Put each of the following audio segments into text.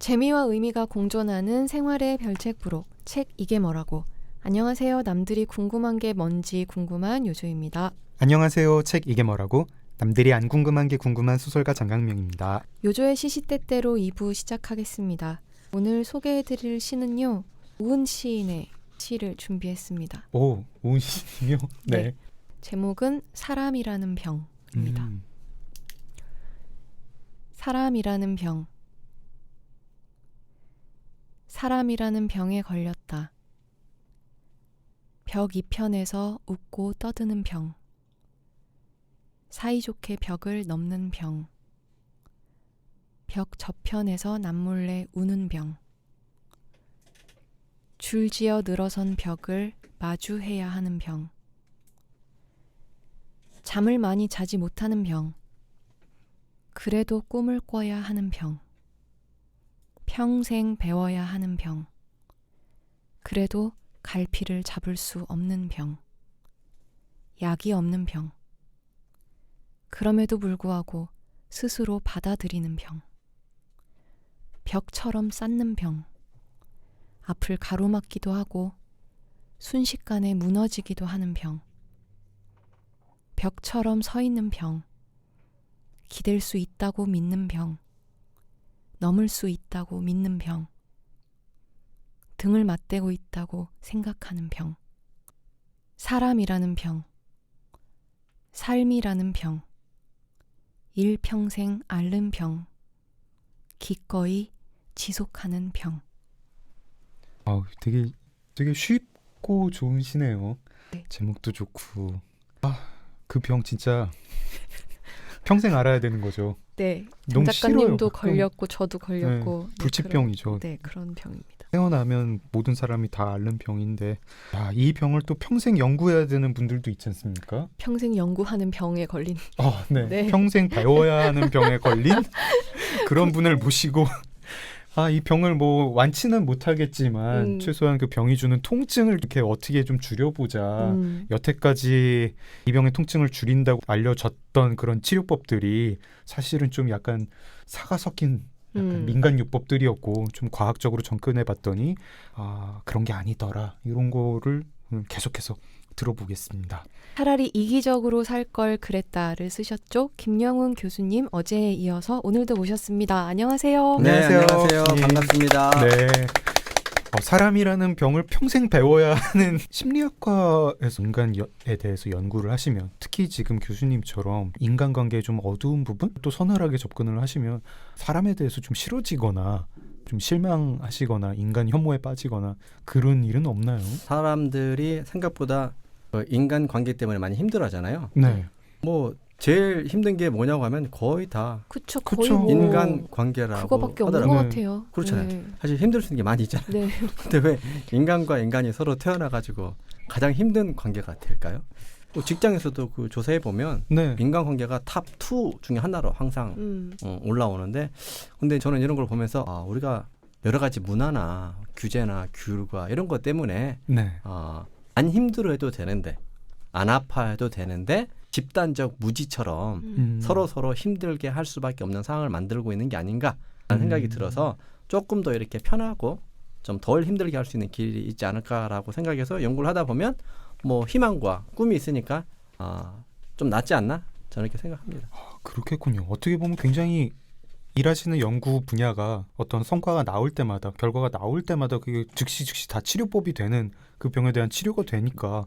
재미와 의미가 공존하는 생활의 별책 부록 책 이게 뭐라고 안녕하세요 남들이 궁금한 게 뭔지 궁금한 요조입니다 안녕하세요. 책 이게 뭐라고? 남들이 안 궁금한 게 궁금한 소설가 장강명입니다. 요조의 시시때때로 2부 시작하겠습니다 오늘 소개해드릴 시는요 우은 시인의 시를 준비했습니다 오, 오은 씨님이요? 네. 제목은 사람이라는 병입니다 음, 사람이라는 병 사람이라는 병에 걸렸다. 벽 이편에서 웃고 떠드는 병. 사이좋게 벽을 넘는 병. 벽 저편에서 남몰래 우는 병. 줄지어 늘어선 벽을 마주해야 하는 병. 잠을 많이 자지 못하는 병. 그래도 꿈을 꿔야 하는 병. 평생 배워야 하는 병. 그래도 갈피를 잡을 수 없는 병. 약이 없는 병. 그럼에도 불구하고 스스로 받아들이는 병. 벽처럼 쌓는 병. 앞을 가로막기도 하고 순식간에 무너지기도 하는 병. 벽처럼 서 있는 병. 기댈 수 있다고 믿는 병. 넘을 수 있다고 믿는 병. 등을 맞대고 있다고 생각하는 병. 사람이라는 병. 삶이라는 병. 일평생 앓는 병. 기꺼이 지속하는 병. 아, 되게 되게 쉽고 좋은 시네요. 네. 제목도 좋고. 아, 그 병 진짜 평생 알아야 되는 거죠. 네. 너무 작가님도. 걸렸고 저도 걸렸고 네, 불치병이죠. 그런, 네, 그런 병입니다. 태어나면 모든 사람이 다 앓는 병인데, 야, 이 병을 또 평생 연구해야 되는 분들도 있지 않습니까? 평생 연구하는 병에 걸린 아, 네. 네. 평생 배워야 하는 병에 걸린 그런 분을 모시고 아, 이 병을 뭐 완치는 못 하겠지만 음. 최소한 그 병이 주는 통증을 이렇게 어떻게 좀 줄여보자. 음, 여태까지 이 병의 통증을 줄인다고 알려졌던 그런 치료법들이 사실은 좀 약간 사가 섞인 약간 음. 민간요법들이었고 좀 과학적으로 접근해봤더니 아 그런 게 아니더라 이런 거를 계속해서 들어보겠습니다. 차라리 이기적으로 살 걸 그랬다를 쓰셨죠. 김영훈 교수님 어제에 이어서 오늘도 모셨습니다. 안녕하세요. 네. 네, 안녕하세요. 안녕하세요. 예. 반갑습니다. 네. 어, 사람이라는 병을 평생 배워야 하는 심리학과에서 인간에 대해서 연구를 하시면 특히 지금 교수님처럼 인간관계에 좀 어두운 부분 또 서늘하게 접근을 하시면 사람에 대해서 좀 싫어지거나 좀 실망하시거나 인간 혐오에 빠지거나 그런 일은 없나요? 사람들이 생각보다 그 인간 관계 때문에 많이 힘들어하잖아요. 네. 뭐 제일 힘든 게 뭐냐고 하면 거의 다 그쵸. 거의 뭐 인간 관계라고 그거밖에 없는 하더라고요. 것 네. 같아요. 그렇잖아요. 네. 사실 힘들 수 있는 게 많이 있잖아요. 네. 근데 왜 인간과 인간이 서로 태어나 가지고 가장 힘든 관계가 될까요? 또 직장에서도 그 조사해 보면 네. 인간 관계가 탑 2 중에 하나로 항상 음, 어, 올라오는데 근데 저는 이런 걸 보면서 아, 우리가 여러 가지 문화나 규제나 규율과 이런 것 때문에 네. 어, 안 힘들어해도 되는데 안 아파해도 되는데 집단적 무지처럼 음. 음. 서로 서로 힘들게 할 수밖에 없는 상황을 만들고 있는 게 아닌가라는 음. 생각이 들어서 조금 더 이렇게 편하고 좀 덜 힘들게 할 수 있는 길이 있지 않을까라고 생각해서 연구를 하다 보면 뭐 희망과 꿈이 있으니까 아, 좀 낫지 않나 저는 이렇게 생각합니다. 그렇겠군요. 어떻게 보면 굉장히 일하시는 연구 분야가 어떤 성과가 나올 때마다 결과가 나올 때마다 그게 즉시 즉시 다 치료법이 되는 그 병에 대한 치료가 되니까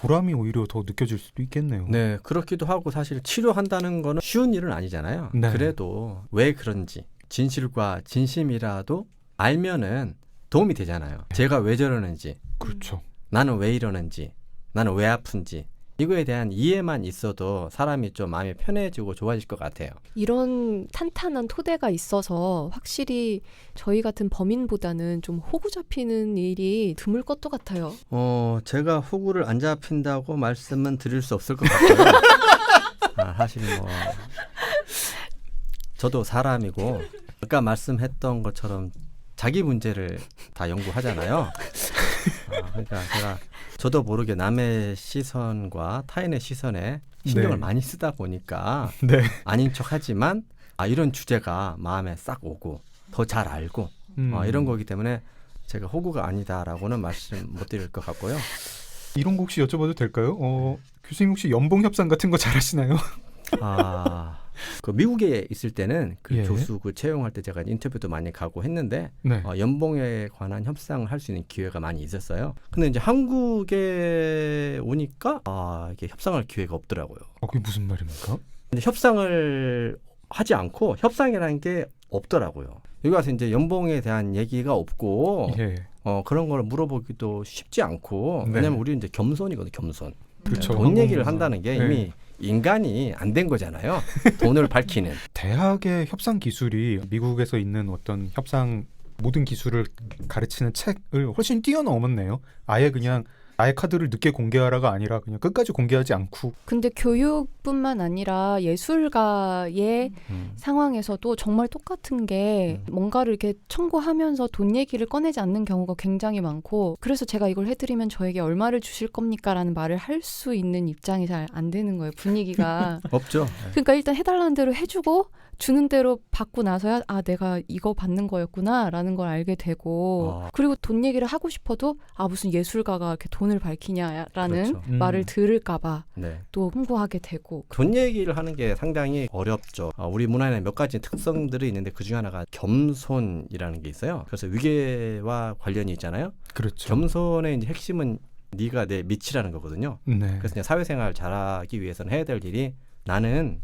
보람이 오히려 더 느껴질 수도 있겠네요. 네, 그렇기도 하고 사실 치료한다는 거는 쉬운 일은 아니잖아요. 네. 그래도 왜 그런지 진실과 진심이라도 알면은 도움이 되잖아요. 제가 왜 저러는지, 그렇죠. 나는 왜 이러는지, 나는 왜 아픈지 이거에 대한 이해만 있어도 사람이 좀 마음이 편해지고 좋아질 것 같아요. 이런 탄탄한 토대가 있어서 확실히 저희 같은 범인보다는 좀 호구 잡히는 일이 드물 것도 같아요. 어, 제가 호구를 안 잡힌다고 말씀은 드릴 수 없을 것 같아요. 아, 사실 뭐 저도 사람이고 아까 말씀했던 것처럼 자기 문제를 다 연구하잖아요. 아, 그러니까 제가 저도 모르게 남의 시선과 타인의 시선에 신경을 네. 많이 쓰다 보니까 네. 아닌 척하지만 아 이런 주제가 마음에 싹 오고 더 잘 알고 음. 어, 이런 거기 때문에 제가 호구가 아니다라고는 말씀 못 드릴 것 같고요. 이런 거 혹시 여쭤봐도 될까요? 어, 교수님 혹시 연봉 협상 같은 거 잘하시나요? 아, 그 미국에 있을 때는 그 예. 교수 그 채용할 때 제가 인터뷰도 많이 가고 했는데 네. 어, 연봉에 관한 협상을 할 수 있는 기회가 많이 있었어요. 근데 이제 한국에 오니까 아, 이게 협상할 기회가 없더라고요. 어, 그게 무슨 말입니까? 근데 협상을 하지 않고 협상이라는 게 없더라고요. 여기 와서 이제 연봉에 대한 얘기가 없고 예. 어, 그런 걸 물어보기도 쉽지 않고 네. 왜냐면 우리는 이제 겸손이거든 겸손. 그렇죠. 돈 얘기를 한국은. 한다는 게 네. 이미 인간이 안 된 거잖아요. 돈을 밝히는. 대학의 협상 기술이 미국에서 있는 어떤 협상 모든 기술을 가르치는 책을 훨씬 뛰어넘었네요. 아예 그냥 나의 카드를 늦게 공개하라가 아니라 그냥 끝까지 공개하지 않고 근데 교육뿐만 아니라 예술가의 음. 상황에서도 정말 똑같은 게 음. 뭔가를 이렇게 청구하면서 돈 얘기를 꺼내지 않는 경우가 굉장히 많고 그래서 제가 이걸 해드리면 저에게 얼마를 주실 겁니까라는 말을 할 수 있는 입장이 잘 안 되는 거예요 분위기가 없죠. 그러니까 일단 해달라는 대로 해주고 주는 대로 받고 나서야 아 내가 이거 받는 거였구나라는 걸 알게 되고 어. 그리고 돈 얘기를 하고 싶어도 아 무슨 예술가가 이렇게 돈을 밝히냐라는 그렇죠. 음. 말을 들을까봐 네. 또 홍보하게 되고 돈 얘기를 하는 게 상당히 어렵죠. 어, 우리 문화에는 몇 가지 특성들이 있는데 그 중에 하나가 겸손이라는 게 있어요. 그래서 위계와 관련이 있잖아요. 그렇죠. 겸손의 이제 핵심은 네가 내 밑이라는 거거든요. 네. 그래서 이제 사회생활 잘하기 위해서는 해야 될 일이 나는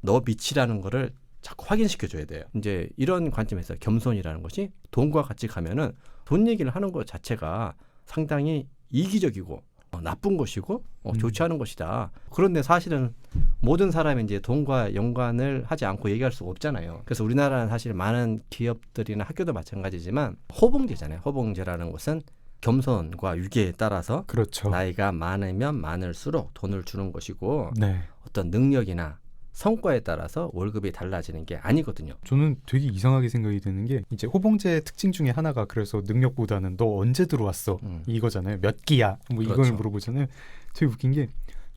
너 밑이라는 거를 자꾸 확인시켜 줘야 돼요. 이제 이런 관점에서 겸손이라는 것이 돈과 같이 가면은 돈 얘기를 하는 것 자체가 상당히 이기적이고 어, 나쁜 것이고 어, 음. 좋지 않은 것이다. 그런데 사실은 모든 사람이 이제 돈과 연관을 하지 않고 얘기할 수가 없잖아요. 그래서 우리나라는 사실 많은 기업들이나 학교도 마찬가지지만 호봉제잖아요. 호봉제라는 것은 겸손과 유계에 따라서 그렇죠. 나이가 많으면 많을수록 돈을 주는 것이고 네. 어떤 능력이나 성과에 따라서 월급이 달라지는 게 아니거든요. 저는 되게 이상하게 생각이 드는 게 이제 호봉제의 특징 중에 하나가 그래서 능력보다는 너 언제 들어왔어 음. 이거잖아요. 몇 기야 뭐 이걸 그렇죠. 물어보잖아요. 되게 웃긴 게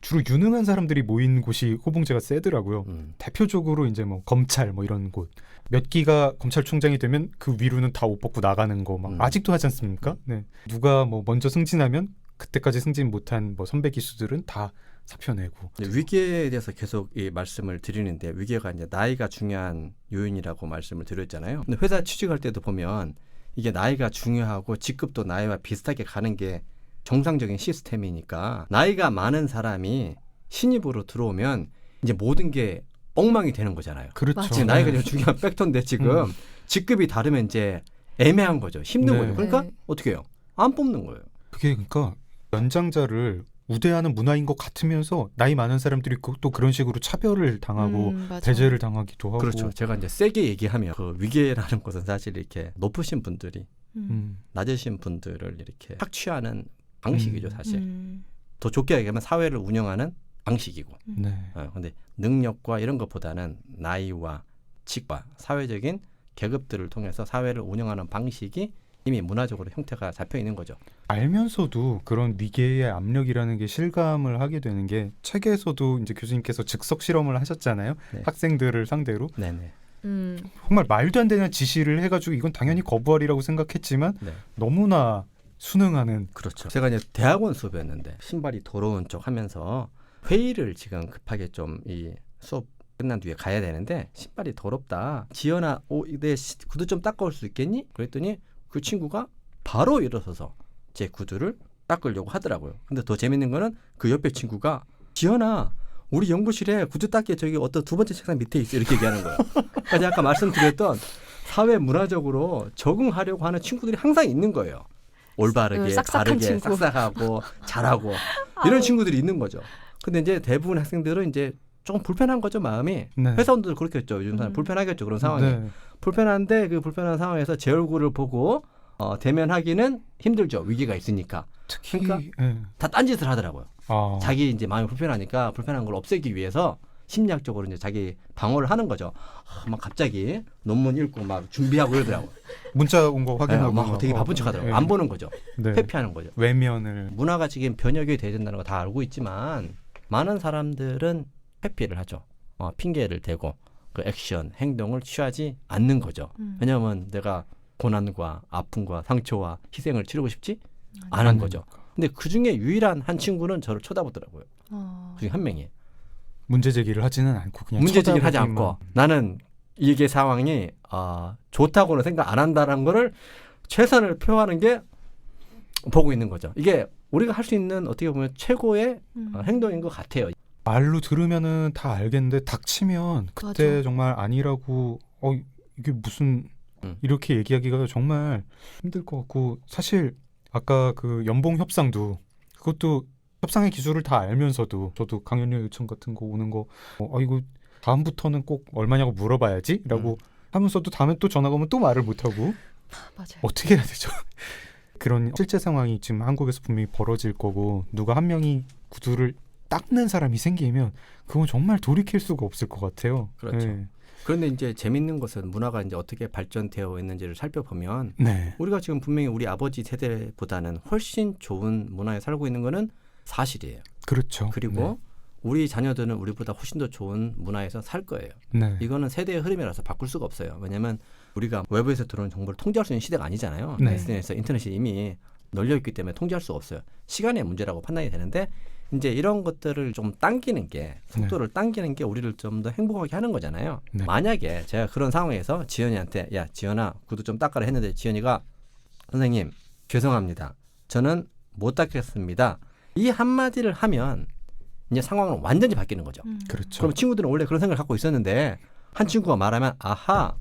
주로 유능한 사람들이 모인 곳이 호봉제가 세더라고요. 음. 대표적으로 이제 뭐 검찰 뭐 이런 곳 몇 기가 검찰총장이 되면 그 위로는 다 옷 벗고 나가는 거막 음. 아직도 하지 않습니까? 네. 누가 뭐 먼저 승진하면 그때까지 승진 못한 뭐 선배 기수들은 다 사표 내고 이제 위계에 대해서 계속 이 말씀을 드리는데 위계가 이제 나이가 중요한 요인이라고 말씀을 드렸잖아요. 근데 회사 취직할 때도 보면 이게 나이가 중요하고 직급도 나이와 비슷하게 가는 게 정상적인 시스템이니까 나이가 많은 사람이 신입으로 들어오면 이제 모든 게 엉망이 되는 거잖아요. 그렇죠. 지금 나이가 네. 좀 중요한 팩터인데 지금 음. 직급이 다르면 이제 애매한 거죠. 힘든 네. 거죠. 그러니까 네. 어떻게 해요? 안 뽑는 거예요. 그게 그러니까 연장자를 우대하는 문화인 것 같으면서 나이 많은 사람들이 그- 또 그런 식으로 차별을 당하고 음. 배제를 당하기도 하고 그렇죠. 제가 이제 세게 얘기하면 그 위계라는 것은 사실 이렇게 높으신 분들이 음. 음. 낮으신 분들을 이렇게 착취하는 방식이죠, 음. 사실. 음. 더 좋게 얘기하면 사회를 운영하는 방식이고. 네. 어, 근데 능력과 이런 것보다는 나이와 직과 사회적인 계급들을 통해서 사회를 운영하는 방식이 이미 문화적으로 형태가 잡혀 있는 거죠. 알면서도 그런 위계의 압력이라는 게 실감을 하게 되는 게 책에서도 이제 교수님께서 즉석 실험을 하셨잖아요. 네. 학생들을 상대로 네네. 음. 정말 말도 안 되는 지시를 해가지고 이건 당연히 거부하리라고 생각했지만 네. 너무나 순응하는 그렇죠. 제가 이제 대학원 수업이었는데 신발이 더러운 척 하면서 회의를 지금 급하게 좀 이 수업 끝난 뒤에 가야 되는데 신발이 더럽다. 지연아, 오, 내 시- 구두 좀 닦아올 수 있겠니? 그랬더니 그 친구가 바로 일어서서 제 구두를 닦으려고 하더라고요. 근데 더 재밌는 거는 그 옆에 친구가 지연아, 우리 연구실에 구두 닦기 저기 어떤 두 번째 책상 밑에 있어 이렇게 얘기하는 거예요. 그러니까 제가 아까 말씀드렸던 사회 문화적으로 적응하려고 하는 친구들이 항상 있는 거예요. 올바르게, 그 싹싹한 바르게, 친구. 싹싹하고 잘하고 이런 친구들이 있는 거죠. 근데 이제 대부분 학생들은 이제 조금 불편한 거죠 마음이. 네. 회사원들 그렇겠죠. 요즘 사람 음. 불편하겠죠 그런 상황이. 네. 불편한데 그 불편한 상황에서 제 얼굴을 보고 어, 대면하기는 힘들죠. 위기가 있으니까 특히 그러니까 예. 다 딴짓을 하더라고요. 아, 자기 이제 마음이 불편하니까 불편한 걸 없애기 위해서 심리학적으로 이제 자기 방어를 하는 거죠. 아, 막 갑자기 논문 읽고 막 준비하고 이러더라고. 문자 온거 확인하고 막 되게 막, 바쁜 어, 척하더라고. 예. 안 보는 거죠. 네. 회피하는 거죠. 외면을 문화가 지금 변혁이 돼야 된다는 거 다 알고 있지만 많은 사람들은 회피를 하죠. 어, 핑계를 대고 그 액션, 행동을 취하지 않는 거죠. 음. 왜냐하면 내가 고난과 아픔과 상처와 희생을 치르고 싶지 한 거죠. 근데 그 중에 유일한 한 친구는 저를 쳐다보더라고요. 어. 그 중에 한 명이 문제 제기를 하지는 않고 그냥 문제 제기를 하지. 않고 나는 이게 상황이 아, 좋다고는 생각 안 한다는 거를 최선을 표하는 게 보고 있는 거죠. 이게 우리가 할 수 있는 어떻게 보면 최고의 음. 어, 행동인 것 같아요. 말로 들으면은 다 알겠는데 닥치면 그때 맞아. 정말 아니라고 어 이게 무슨 음. 이렇게 얘기하기가 정말 힘들 것 같고 사실 아까 그 연봉 협상도 그것도 협상의 기술을 다 알면서도 저도 강연료 요청 같은 거 오는 거 어, 아 이거 다음부터는 꼭 얼마냐고 물어봐야지라고 음. 하면서도 다음에 또 전화가 오면 또 말을 못 하고 맞아요. 어떻게 해야 되죠? 그런 실제 상황이 지금 한국에서 분명히 벌어질 거고 누가 한 명이 구두를 닦는 사람이 생기면 그건 정말 돌이킬 수가 없을 것 같아요. 그렇죠. 네. 그런데 이제 재밌는 것은 문화가 이제 어떻게 발전되어 있는지를 살펴보면 네. 우리가 지금 분명히 우리 아버지 세대보다는 훨씬 좋은 문화에 살고 있는 거는 사실이에요. 그렇죠. 그리고 우리 자녀들은 우리보다 훨씬 더 좋은 문화에서 살 거예요. 네. 네. 이거는 세대의 흐름이라서 바꿀 수가 없어요. 왜냐하면 우리가 외부에서 들어오는 정보를 통제할 수 있는 시대가 아니잖아요. 네. SNS, 인터넷이 이미 널려 있기 때문에 통제할 수가 없어요. 시간의 문제라고 판단이 되는데 이제 이런 것들을 좀 당기는 게 속도를 당기는 게 우리를 좀 더 행복하게 하는 거잖아요. 네. 만약에 제가 그런 상황에서 지연이한테 야 지연아 구두 좀 닦아라 했는데 지연이가 선생님 죄송합니다. 저는 못 닦겠습니다. 이 한마디를 하면 이제 상황은 완전히 바뀌는 거죠. 음. 그렇죠. 그럼 친구들은 원래 그런 생각을 갖고 있었는데 한 친구가 말하면 아하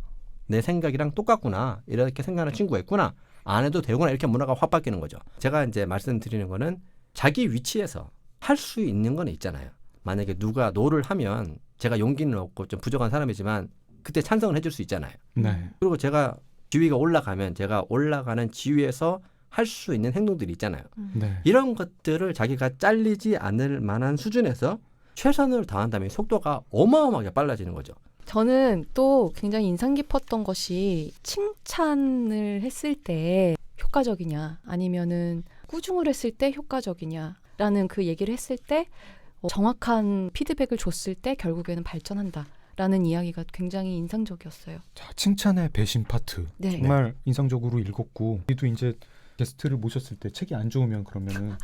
내 생각이랑 똑같구나 이렇게 생각하는 친구가 있구나 안 해도 되구나 이렇게 문화가 확 바뀌는 거죠. 제가 이제 말씀드리는 거는 자기 위치에서 할 수 있는 건 있잖아요. 만약에 누가 노를 하면 제가 용기는 없고 좀 부족한 사람이지만 그때 찬성을 해줄 수 있잖아요. 네. 그리고 제가 지위가 올라가면 제가 올라가는 지위에서 할 수 있는 행동들이 있잖아요. 네. 이런 것들을 자기가 잘리지 않을 만한 수준에서 최선을 다한다면 속도가 어마어마하게 빨라지는 거죠. 저는 또 굉장히 인상 깊었던 것이 칭찬을 했을 때 효과적이냐 아니면은 꾸중을 했을 때 효과적이냐 라는 그 얘기를 했을 때 어, 정확한 피드백을 줬을 때 결국에는 발전한다 라는 이야기가 굉장히 인상적이었어요. 자, 칭찬의 배신 파트 네. 정말 인상적으로 읽었고 우리도 이제 게스트를 모셨을 때 책이 안 좋으면 그러면은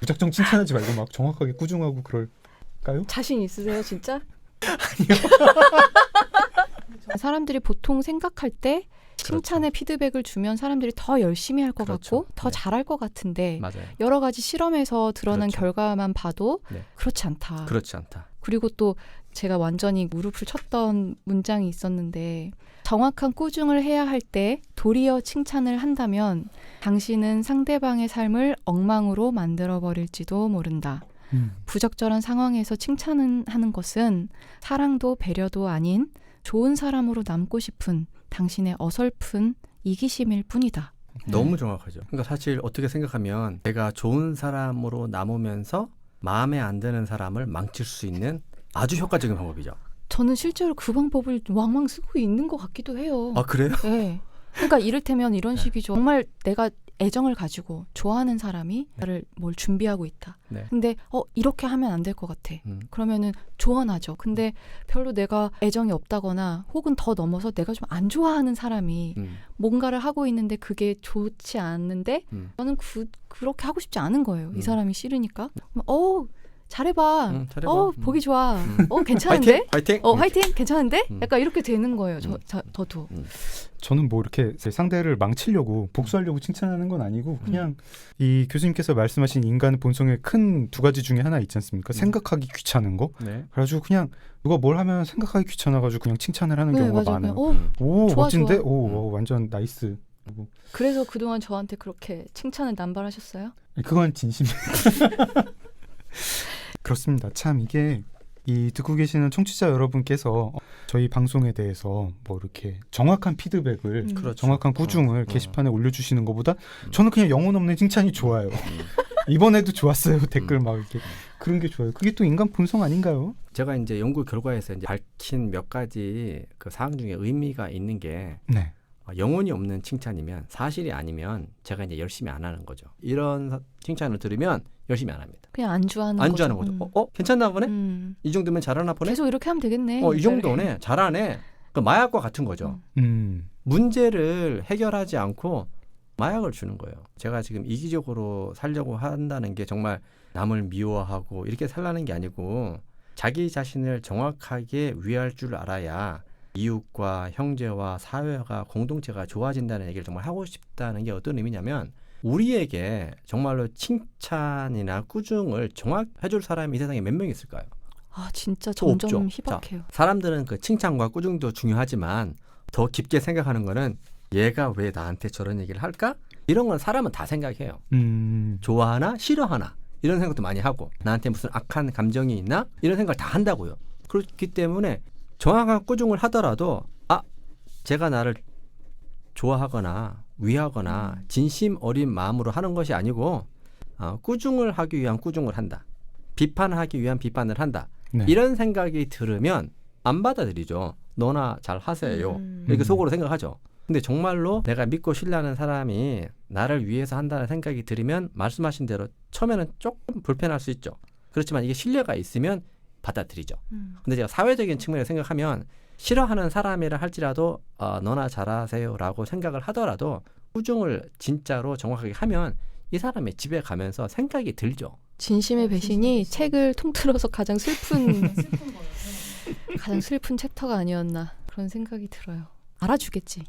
무작정 칭찬하지 말고 막 정확하게 꾸중하고 그럴까요? 자신 있으세요, 진짜? 사람들이 보통 생각할 때 칭찬의 피드백을 주면 사람들이 더 열심히 할것 그렇죠. 같고 더 네. 잘할 것 같은데 맞아요. 여러 가지 실험에서 드러난 그렇죠. 결과만 봐도 네. 그렇지 않다. 그렇지 않다. 그리고 또 제가 완전히 무릎을 쳤던 문장이 있었는데 정확한 꾸중을 해야 할 때 도리어 칭찬을 한다면 당신은 상대방의 삶을 엉망으로 만들어 버릴지도 모른다. 음. 부적절한 상황에서 칭찬을 하는 것은 사랑도 배려도 아닌 좋은 사람으로 남고 싶은 당신의 어설픈 이기심일 뿐이다. 너무 정확하죠. 그러니까 사실 어떻게 생각하면 내가 좋은 사람으로 남으면서 마음에 안 드는 사람을 망칠 수 있는 아주 효과적인 방법이죠. 저는 실제로 그 방법을 왕왕 쓰고 있는 것 같기도 해요. 아 그래요? 네. 그러니까 이를테면 이런 네. 식이죠. 정말 내가 애정을 가지고 좋아하는 사람이 나를 뭘 준비하고 있다. 네. 근데 어 이렇게 하면 안 될 것 같아. 음. 그러면은 조언하죠. 근데 별로 내가 애정이 없다거나 혹은 더 넘어서 내가 좀 안 좋아하는 사람이 음. 뭔가를 하고 있는데 그게 좋지 않는데 음. 저는 그, 그렇게 하고 싶지 않은 거예요. 음. 이 사람이 싫으니까. 어 잘해봐. 음, 잘해봐. 어 음. 보기 좋아. 음. 어 괜찮은데? 화이팅! 화이팅! 어 화이팅 괜찮은데? 음. 약간 이렇게 되는 거예요. 저, 음. 저 저도. 저는 뭐 이렇게 제 상대를 망치려고 복수하려고 칭찬하는 건 아니고 그냥 이 교수님께서 말씀하신 인간의 본성의 큰 두 가지 중에 하나 있지 않습니까? 음. 생각하기 귀찮은 거. 네. 그래가지고 그냥 누가 뭘 하면 생각하기 귀찮아가지고 그냥 칭찬을 하는 네, 경우가 맞아요. 많아요. 어 음. 오 좋아, 멋진데, 좋아. 오, 음. 오, 완전 나이스. 그래서 그동안 저한테 그렇게 칭찬을 남발하셨어요? 그건 진심. 그렇습니다. 참 이게 이 듣고 계시는 청취자 여러분께서 저희 방송에 대해서 뭐 이렇게 정확한 피드백을 음. 그렇죠. 정확한 꾸중을 어, 게시판에 올려주시는 것보다 음. 저는 그냥 영혼 없는 칭찬이 좋아요. 음. 이번에도 좋았어요 댓글 음. 막 이렇게 그런 게 좋아요. 그게 또 인간 본성 아닌가요? 제가 이제 연구 결과에서 이제 밝힌 몇 가지 그 사항 중에 의미가 있는 게 네. 어, 영혼이 없는 칭찬이면 사실이 아니면 제가 이제 열심히 안 하는 거죠. 이런 사- 칭찬을 들으면 열심히 안 합니다. 그냥 안주하는 안주하는 거죠. 음. 어, 어? 괜찮나 보네? 음. 이 정도면 잘하나 보네? 계속 이렇게 하면 되겠네. 어, 이 정도네. 잘하네. 그 마약과 같은 거죠. 음. 음. 문제를 해결하지 않고 마약을 주는 거예요. 제가 지금 이기적으로 살려고 한다는 게 정말 남을 미워하고 이렇게 살라는 게 아니고 자기 자신을 정확하게 위할 줄 알아야 이웃과 형제와 사회가 공동체가 좋아진다는 얘기를 정말 하고 싶다는 게 어떤 의미냐면 우리에게 정말로 칭찬이나 꾸중을 정확해 줄 사람이 이 세상에 몇 명 있을까요? 아 진짜 또 점점 없죠. 희박해요. 사람들은 그 칭찬과 꾸중도 중요하지만 더 깊게 생각하는 거는 얘가 왜 나한테 저런 얘기를 할까? 이런 건 사람은 다 생각해요. 음. 좋아하나 싫어하나 이런 생각도 많이 하고 나한테 무슨 악한 감정이 있나 이런 생각을 다 한다고요. 그렇기 때문에 정확한 꾸중을 하더라도 아 제가 나를 좋아하거나 위하거나 음. 진심 어린 마음으로 하는 것이 아니고 어, 꾸중을 하기 위한 꾸중을 한다. 비판하기 위한 비판을 한다. 네. 이런 생각이 들으면 안 받아들이죠. 너나 잘 하세요. 음. 이렇게 음. 속으로 생각하죠. 근데 정말로 내가 믿고 신뢰하는 사람이 나를 위해서 한다는 생각이 들으면 말씀하신 대로 처음에는 조금 불편할 수 있죠. 그렇지만 이게 신뢰가 있으면 받아들이죠. 음. 근데 제가 사회적인 측면에서 생각하면 싫어하는 사람이라 할지라도 어, 너나 잘하세요라고 생각을 하더라도 꾸중을 진짜로 정확하게 하면 이 사람의 집에 가면서 생각이 들죠. 진심의 배신이 책을 통틀어서 가장 슬픈 가장 슬픈 챕터가 아니었나 그런 생각이 들어요. 알아주겠지.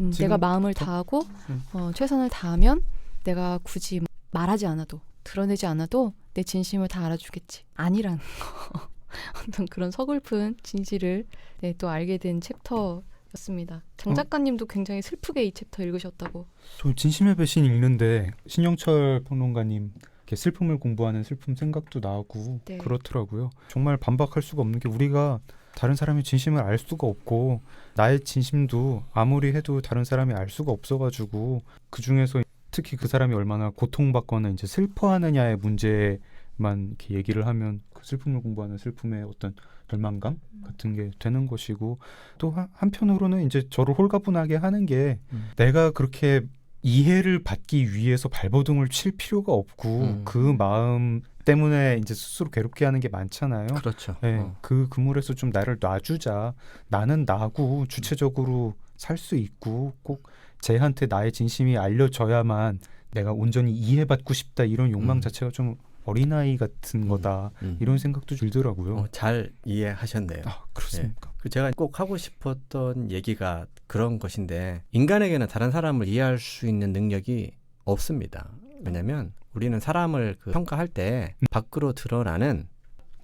음, 지금 내가 마음을 더- 다하고 음. 어, 최선을 다하면 내가 굳이 말하지 않아도 드러내지 않아도 내 진심을 다 알아주겠지. 아니라는 거. 어떤 그런 서글픈 진실을 네, 또 알게 된 챕터였습니다. 장 어. 작가님도 굉장히 슬프게 이 챕터 읽으셨다고. 저 진심의 배신 읽는데 신영철 평론가님 이렇게 슬픔을 공부하는 슬픔 생각도 나고 네. 그렇더라고요. 정말 반박할 수가 없는 게 우리가 다른 사람의 진심을 알 수가 없고 나의 진심도 아무리 해도 다른 사람이 알 수가 없어가지고 그 중에서 특히 그 사람이 얼마나 고통받거나 이제 슬퍼하느냐의 문제 만 이렇게 얘기를 하면 그 슬픔을 공부하는 슬픔의 어떤 절망감 같은 게 되는 것이고 또 한- 한편으로는 이제 저를 홀가분하게 하는 게 음. 내가 그렇게 이해를 받기 위해서 발버둥을 칠 필요가 없고 음. 그 마음 때문에 이제 스스로 괴롭게 하는 게 많잖아요. 그렇죠. 네, 어. 그 그물에서 좀 나를 놔주자. 나는 나고 주체적으로 살 수 있고 꼭 쟤한테 나의 진심이 알려져야만 내가 온전히 이해받고 싶다 이런 욕망 음. 자체가 좀 어린아이 같은 음. 거다 음. 이런 생각도 들더라고요. 어, 잘 이해하셨네요. 아 그렇습니까? 그 제가 꼭 하고 싶었던 얘기가 그런 것인데 인간에게는 다른 사람을 이해할 수 있는 능력이 없습니다. 왜냐하면 우리는 사람을 그 평가할 때 밖으로 드러나는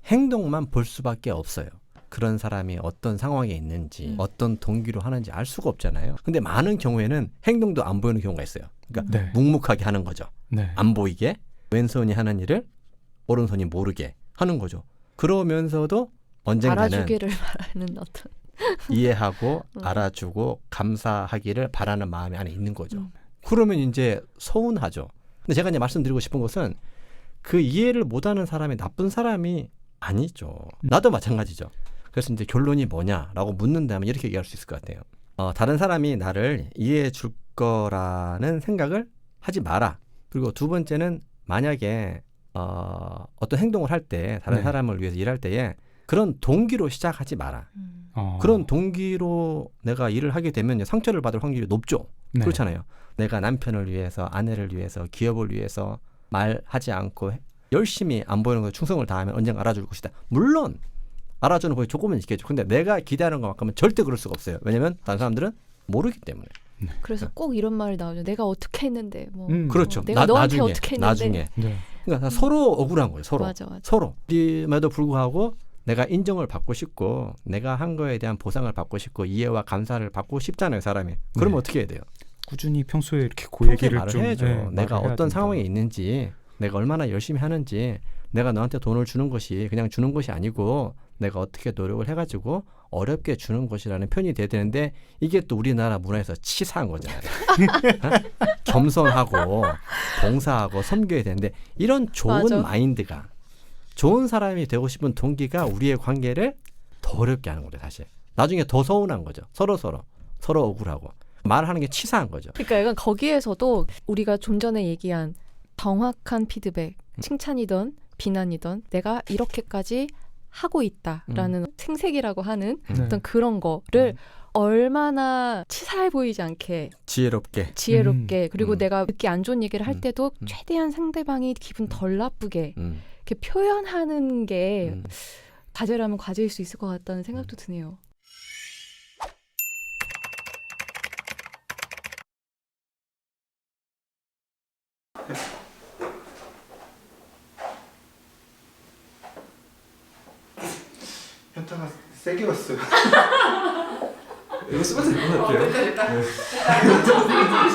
행동만 볼 수밖에 없어요. 그런 사람이 어떤 상황에 있는지 음. 어떤 동기로 하는지 알 수가 없잖아요. 근데 많은 경우에는 행동도 안 보이는 경우가 있어요. 그러니까 네, 묵묵하게 하는 거죠. 네, 안 보이게 왼손이 하는 일을 오른손이 모르게 하는 거죠. 그러면서도 언젠가는 알아주기를 바라는 어떤 이해하고 음. 알아주고 감사하기를 바라는 마음이 안에 있는 거죠. 음. 그러면 이제 서운하죠. 근데 제가 이제 말씀드리고 싶은 것은 그 이해를 못하는 사람이 나쁜 사람이 아니죠. 나도 마찬가지죠. 그래서 이제 결론이 뭐냐라고 묻는다면 이렇게 얘기할 수 있을 것 같아요. 어, 다른 사람이 나를 이해해 줄 거라는 생각을 하지 마라. 그리고 두 번째는 만약에 어, 어떤 행동을 할 때 다른 네. 사람을 위해서 일할 때에 그런 동기로 시작하지 마라. 음. 어, 그런 동기로 내가 일을 하게 되면 상처를 받을 확률이 높죠. 네. 그렇잖아요. 내가 남편을 위해서, 아내를 위해서, 기업을 위해서 말하지 않고 열심히 안 보이는 것에 충성을 다하면 언젠가 알아줄 것이다. 물론 알아주는 법이 조금은 있겠죠. 근데 내가 기대하는 것만큼은 절대 그럴 수가 없어요. 왜냐하면 다른 사람들은 모르기 때문에. 그래서 꼭 이런 말이 나오죠. 내가 어떻게 했는데 뭐 음. 그렇죠. 어, 내가 나, 너한테 나중에, 어떻게 했는데 나중에. 네. 그러니까 서로 억울한 거예요. 서로. 맞아 맞아. 서로. 임에도 불구하고 내가 인정을 받고 싶고 내가 한 거에 대한 보상을 받고 싶고 이해와 감사를 받고 싶잖아요, 사람이. 그러면 네. 어떻게 해야 돼요? 꾸준히 평소에 이렇게 그 평소에 얘기를 말을 좀 해야죠. 네, 내가 어떤 된다. 상황에 있는지, 내가 얼마나 열심히 하는지, 내가 너한테 돈을 주는 것이 그냥 주는 것이 아니고 내가 어떻게 노력을 해가지고 어렵게 주는 것이라는 표현이 돼야 되는데 이게 또 우리나라 문화에서 치사한 거잖아요. 어? 겸손하고 봉사하고 섬겨야 되는데 이런 좋은 맞아. 마인드가 좋은 사람이 되고 싶은 동기가 우리의 관계를 더 어렵게 하는 거죠 사실. 나중에 더 서운한 거죠. 서로 서로 서로 억울하고 말하는 게 치사한 거죠. 그러니까 약간 거기에서도 우리가 좀 전에 얘기한 정확한 피드백, 칭찬이든 비난이든 내가 이렇게까지 하고 있다라는 생색이라고 하는 네. 어떤 그런 거를 얼마나 치사해 보이지 않게 지혜롭게. 지혜롭게 그리고 음. 내가 듣기 안 좋은 얘기를 할 음. 때도 음. 최대한 상대방이 기분 덜 나쁘게 음. 이렇게 표현하는 게 음. 과제라면 과제일 수 있을 것 같다는 생각도 드네요. 현타가 세게 왔어요. 이거 쓰면서 일어날게요.